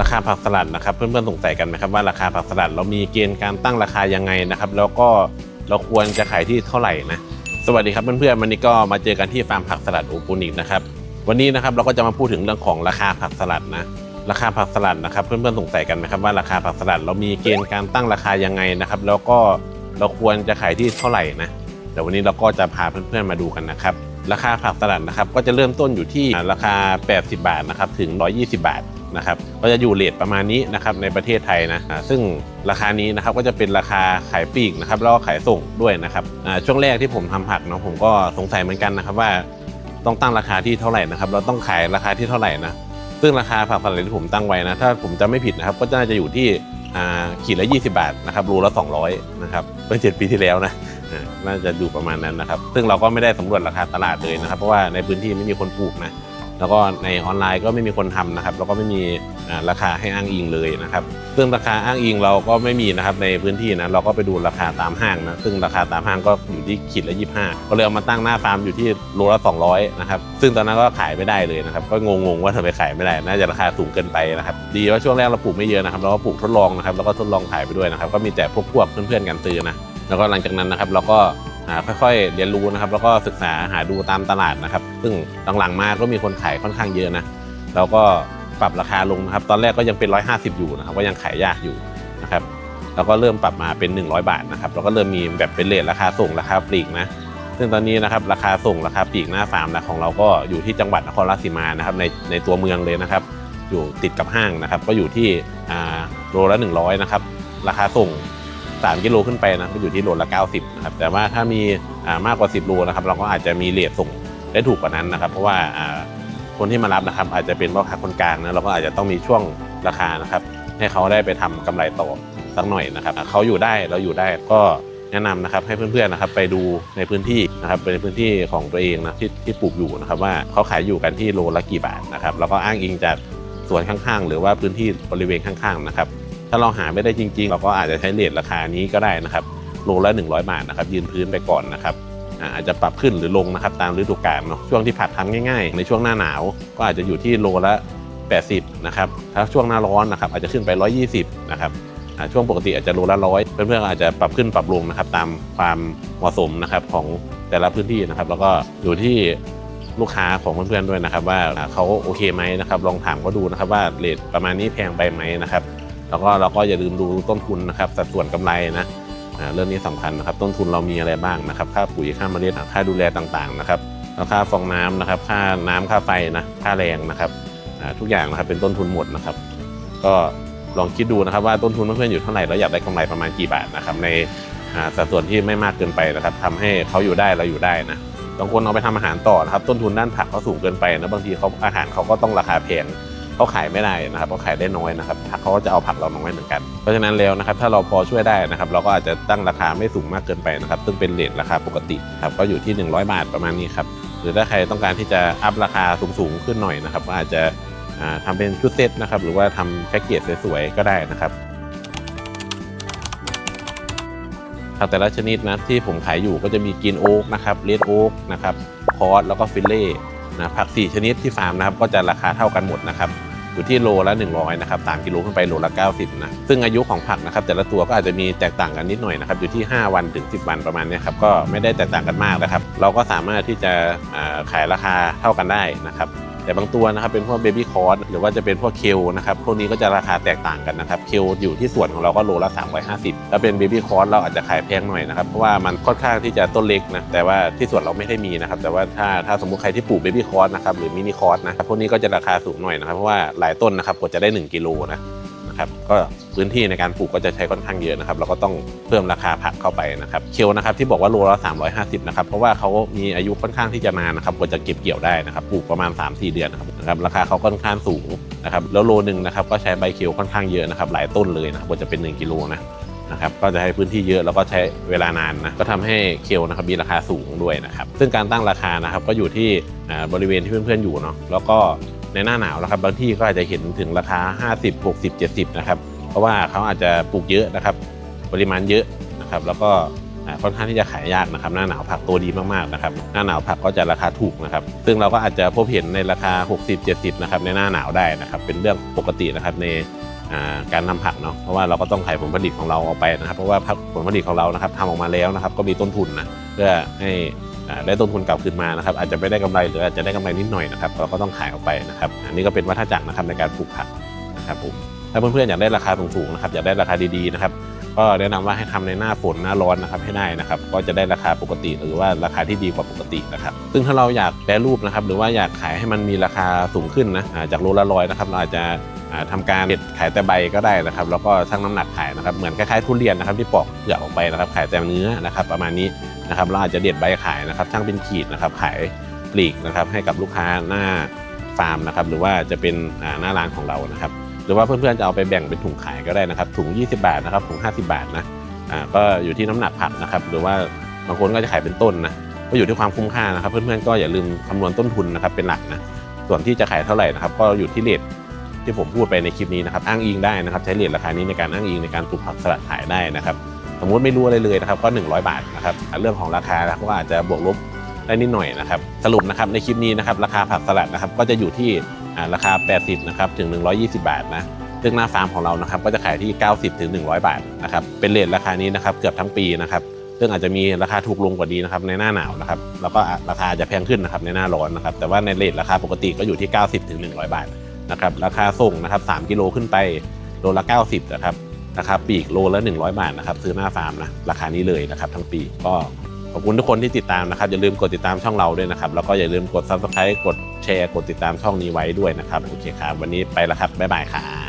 ราคาผักสลัดนะครับเพื่อนๆสงสัยกันไหมครับว่าราคาผักสลัดเรามีเกณฑ์การตั้งราคายังไงนะครับ แล้วก็เราควรจะขายที่เท่าไหร่นะสวัสดีครับเพื่อนๆวันนี้ก็มาเจอกันที่ฟาร์มผักสลัดโอปูนิกนะครับวันนี้นะครับเราก็จะมาพูดถึงเรื่องของราคาผักสลัดนะราคาผักสลัดนะครับเพื่อนๆสงสัยกันไหมครับว่าราคาผักสลัดเรามีเกณฑ์การตั้งราคายังไงนะครับ แล้วก็เราควรจะขายที่เท่าไหร่นะเดี๋ยววันนี้เราก็จะพาเพื่อนๆมาดูกันนะครับราคาผักสลัดนะครับก็จะเริ่มต้นอยู่ที่ราคา 80 บาทนะครับถึง 120 บาท นะครับก็จะอยู่เลทประมาณนี้นะครับในประเทศไทยนะซึ่งราคานี้นะครับก็จะเป็นราคาขายปลีกนะครับแล้วก็ขายส่งด้วยนะครับช่วงแรกที่ผมทำผักเนาะผมก็สงสัยเหมือนกันนะครับว่าต้องตั้งราคาที่เท่าไหร่นะครับเราต้องขายราคาที่เท่าไหร่นะซึ่งราคาผักสลัดที่ผมตั้งไว้นะถ้าผมจำไม่ผิดนะครับก็น่าจะอยู่ที่ขีดละ 20 บาทนะครับรูละ 200นะครับเมื่อเจ็ดปีที่แล้วนะน่าจะดูประมาณนั้นนะครับ ซึ่งเราก็ไม่ได้สำรวจราคาตลาดเลยนะครับ เพราะว่าในพื้นที่ไม่มีคนปลูกนะ แล้วก็ในออนไลน์ก็ไม่มีคนทำนะครับแล้วก็ไม่มีราคาให้อ้างอิงเลยนะครับซึ่งราคาอ้างอิงเราก็ไม่มีนะครับในพื้นที่นะเราก็ไปดูราคาตามห้างนะซึ่งราคาตามห้างก็อยู่ที่ขีดละ 25 ก็เลยเอามาตั้งหน้าฟาร์มอยู่ที่โลละ 200นะครับซึ่งตอนนั้นก็ขายไม่ได้เลยนะครับก็งงๆว่าทำไมขายไม่ได้น่าจะราคาสูงเกินไปนะครับดีว่าช่วงแรกเราปลูกไม่เยอะนะครับเราก็ปลูกทดลองนะครับแล้วก็ทดลองขายไปด้วยนะครับก็มีแต่พวกพวกเพื่อนๆกันซื้อนะแล้วก็หลังจากนั้นนะครับเราก็ ค่อยๆ เรียนรู้นะครับ แล้วก็ศึกษาหาดูตามตลาดนะครับ ซึ่งหลังๆมาก็มีคนขายค่อนข้างเยอะนะเราก็ปรับราคาลงนะครับ ตอนแรกก็ยังเป็น 150 อยู่นะครับ ก็ยังขายยากอยู่นะครับเราก็เริ่มปรับมาเป็น 100 บาทนะครับเราก็เริ่มมีแบบเป็นเลทราคาส่งราคาปลีกนะซึ่งตอนนี้นะครับราคาส่งราคาปลีกหน้าฟาร์มนะของเราก็อยู่ที่จังหวัดนครราชสีมานะครับในในตัวเมืองเลยนะครับ อยู่ติดกับห้างนะครับ ก็อยู่ที่อ่าโลละ 100 นะครับ ราคาส่ง 3 กิโลขึ้นไปนะก็อยู่ที่โลละ 90นะครับแต่ว่าถ้ามีมากกว่า 10 โลนะครับเราก็อาจจะมีเลทส่งได้ถูกกว่านั้นนะครับ เพราะว่าคนที่มารับนะครับ อาจจะเป็นพ่อค้าคนกลางนะเราก็อาจจะต้องมีช่วงราคานะครับ ให้เขาได้ไปทำกำไรต่อสักหน่อยนะครับเขาอยู่ได้เราอยู่ได้ก็แนะนำนะครับให้เพื่อนๆนะครับไปดูในพื้นที่นะครับในพื้นที่ของตัวเองนะที่ที่ปลูกอยู่นะครับว่าเขาขายอยู่กันที่โลละกี่บาทนะครับแล้วก็อ้างอิงจากสวนข้างๆ หรือว่าพื้นที่บริเวณข้างๆนะครับ ถ้าเราหาไม่ได้จริง ๆ เราก็อาจจะใช้เลทราคานี้ก็ได้นะครับโลละ 100 บาทนะครับยืนพื้นไปก่อนนะครับอาจจะปรับขึ้นหรือลงนะครับตามฤดูกาลเนาะช่วงที่ผัดทำง่ายๆ ในช่วงหน้าหนาว ก็อาจจะอยู่ที่โลละ 80นะครับถ้าช่วงหน้าร้อนนะครับอาจจะขึ้นไป 120นะครับช่วงปกติอาจจะโลละร้อยเพื่อนๆอาจจะปรับขึ้นปรับลงนะครับตามความเหมาะสมนะครับของแต่ละพื้นที่นะครับ แล้วก็อยู่ที่ลูกค้าของเพื่อนๆด้วยนะครับ ว่าเขาโอเคไหมนะครับลองถามเขาดูนะครับว่าเลทประมาณนี้แพงไปไหมนะครับ แล้วก็เราก็อย่าลืมดูต้นทุนนะครับสัดส่วนกำไรนะเรื่องนี้สำคัญนะครับ ต้นทุนเรามีอะไรบ้างนะครับ ค่าปุ๋ยค่าเมล็ดค่าดูแลต่างๆนะครับแล้วค่าฟองน้ำนะครับ ค่าน้ำค่าไฟนะค่าแรงนะครับทุกอย่างนะครับเป็นต้นทุนหมดนะครับ ก็ลองคิดดูนะครับว่าต้นทุนเพื่อนๆอยู่เท่าไหร่แล้วอยากได้กำไรประมาณกี่บาทนะครับในสัดส่วนที่ไม่มากเกินไปนะครับทำให้เขาอยู่ได้เราอยู่ได้นะบางคนเอาไปทำอาหารต่อนะครับต้นทุนด้านผักเขาสูงเกินไปนะบางทีเขาอาหารเขาก็ต้องราคาแพง เขาขายไม่ได้นะครับเขาขายได้น้อยนะครับเขาก็จะเอาผักเราน้อยเหมือนกัน เพราะฉะนั้นแล้วนะครับถ้าเราพอช่วยได้นะครับเราก็อาจจะตั้งราคาไม่สูงมากเกินไปนะครับซึ่งเป็นเลทราคาปกติครับก็อยู่ที่ 100 บาทประมาณนี้ครับหรือถ้าใครต้องการที่จะอัพราคาสูงๆขึ้นหน่อยนะครับก็อาจจะอ่าทำเป็นชุดเซตนะครับหรือว่าทำแพ็กเกจสวยๆก็ได้นะครับผักแต่ละชนิดนะที่ผมขายอยู่ก็จะมีกินโอ๊กนะครับเลดโอ๊กนะครับคอร์สแล้วก็ฟิลเล่ นะผัก 4 ชนิดที่ฟาร์มนะครับก็จะราคาเท่ากันหมดนะครับอยู่ที่โลละ 100นะครับ3กิโลขึ้นไปโลละ 90นะซึ่งอายุของผักนะครับแต่ละตัวก็อาจจะมีแตกต่างกันนิดหน่อยนะครับอยู่ที่ 5 วันถึง 10 วันประมาณนี้ครับก็ไม่ได้แตกต่างกันมากนะครับ เราก็สามารถที่จะขายราคาเท่ากันได้นะครับ แต่บางตัวนะครับเป็นพวกเบบี้คอร์สหรือว่าจะเป็นพวกเคลนะครับพวกนี้ก็จะราคาแตกต่างกันนะครับเคลอยู่ที่ส่วนของเราก็โลละ 350ถ้าเป็นเบบี้คอร์สเราอาจจะขายแพงหน่อยนะครับเพราะว่ามันค่อนข้างที่จะต้นเล็กนะแต่ว่าที่ส่วนเราไม่ได้มีนะครับแต่ว่าถ้าถ้าสมมุติใครที่ปลูกเบบี้คอร์สนะครับหรือมินิคอร์สนะครับพวกนี้ก็จะราคาสูงหน่อยนะครับเพราะว่าหลายต้นนะครับกว่าจะได้ 1กิโลนะ นะครับก็พื้นที่ในการปลูกก็จะใช้ค่อนข้างเยอะนะครับเราก็ต้องเพิ่มราคาผักเข้าไปนะครับเคียวนะครับที่บอกว่าโลละ350นะครับเพราะว่าเขามีอายุค่อนข้างที่จะนานนะครับกว่าจะเก็บเกี่ยวได้นะครับปลูกประมาณ 3-4 เดือนนะครับนะครับราคาเขาค่อนข้างสูงนะครับแล้วโลหนึ่งนะครับก็ใช้ใบเคียวค่อนข้างเยอะนะครับหลายต้นเลยนะครับกว่าจะเป็น 1กิโลนะนะครับก็จะให้พื้นที่เยอะแล้วก็ใช้เวลานานนะก็ทำให้เคลนะครับมีราคาสูงด้วยนะครับซึ่งการตั้งราคานะครับก็อยู่ที่บริเวณที่เพื่อนๆอยู่เนาะแล้วก็ ในหน้าหนาวนะครับบางที่ก็อาจจะเห็นถึงราคา 50 60 70 นะครับ เพราะว่าเขาอาจจะปลูกเยอะนะครับ ปริมาณเยอะนะครับ แล้วก็ค่อนข้างที่จะขายยากนะครับ หน้าหนาวผักตัวดีมากๆนะครับ หน้าหนาวผักก็จะราคาถูกนะครับ ซึ่งเราก็อาจจะพบเห็นในราคา 60-70 นะครับ ในหน้าหนาวได้นะครับ เป็นเรื่องปกตินะครับในการนำผักเนาะเพราะว่าเราก็ต้องขายผลผลิตของเราออกไปนะครับ เพราะว่าผลผลิตของเรานะครับทำออกมาแล้วนะครับ ก็มีต้นทุนนะเพื่อให้ ได้ต้นทุนกลับคืนมานะครับ อาจจะไม่ได้กำไรหรืออาจจะได้กำไรนิดหน่อยนะครับเราก็ต้องขายออกไปนะครับอันนี้ก็เป็นวัฏจักรนะครับในการปลูกผักนะครับผมถ้าเพื่อนๆอยากได้ราคาสูงๆนะครับอยากได้ราคาดีๆนะครับก็แนะนำว่าให้ทำในหน้าฝนหน้าร้อนนะครับให้ได้นะครับ ก็จะได้ราคาปกติหรือว่าราคาที่ดีกว่าปกตินะครับ ซึ่งถ้าเราอยากแปรรูปนะครับ หรือว่าอยากขายให้มันมีราคาสูงขึ้นนะจากโลละร้อยนะครับเราอาจจะ อ่าทำการเด็ดขายแต่ใบก็ได้นะครับ แล้วก็ชั่งน้ำหนักขายนะครับ เหมือนคล้ายๆทุเรียนนะครับที่ปอกเปลือกออกไปนะครับ ขายแต่เนื้อนะครับประมาณนี้นะครับเราอาจจะเด็ดใบขายนะครับชั่งเป็นขีดนะครับขายปลีกนะครับให้กับลูกค้าหน้าฟาร์มนะครับหรือว่าจะเป็นหน้าร้านของเรานะครับ หรือว่าเพื่อนๆจะเอาไปแบ่งเป็นถุงขายก็ได้นะครับ ถุง 20 บาทนะครับถุง 50 บาทนะก็อยู่ที่น้ำหนักผักนะครับ หรือว่าบางคนก็จะขายเป็นต้นนะก็อยู่ที่ความคุ้มค่านะครับ เพื่อนๆก็อย่าลืมคำนวณต้นทุนนะครับเป็นหลักนะส่วนที่จะขายเท่าไหร่นะครับ ก็อยู่ที่เรท ที่ผมพูดไปในคลิปนี้นะครับอ้างอิงได้นะครับใช้เรทราคานี้ในการอ้างอิงในการปลูกผักสลัดขายได้นะครับสมมติไม่รู้อะไรเลยนะครับก็ 100 บาทนะครับเรื่องของราคาก็อาจจะบวกลบได้นิดหน่อยนะครับสรุปนะครับในคลิปนี้นะครับราคาผักสลัดนะครับก็จะอยู่ที่อ่าราคา 80นะครับถึง 120 บาทนะซึ่งหน้าฟาร์มของเรานะครับก็จะขายที่ 90ถึง100 บาทนะครับเป็นเลทราคานี้นะครับเกือบทั้งปีนะครับซึ่งอาจจะมีราคาถูกลงกว่านี้นะครับในหน้าหนาวนะครับแล้วก็ราคาจะแพงขึ้นนะครับในหน้าร้อนนะครับแต่ว่าในเลทราคาปกติก็อยู่ที่ 90ถึง100 บาท นะครับราคาส่งนะครับ3กิโลขึ้นไปโลละ 90นะครับราคาปีกโลละ 100 บาทนะครับซื้อหน้าฟาร์มนะราคานี้เลยนะครับทั้งปีก็ขอบคุณทุกคนที่ติดตามนะครับอย่าลืมกดติดตามช่องเราด้วยนะครับแล้วก็อย่าลืมกด subscribe กดแชร์ กดติดตามช่องนี้ไว้ด้วยนะครับโอเคครับวันนี้ไปแล้วครับบ๊ายบายครับ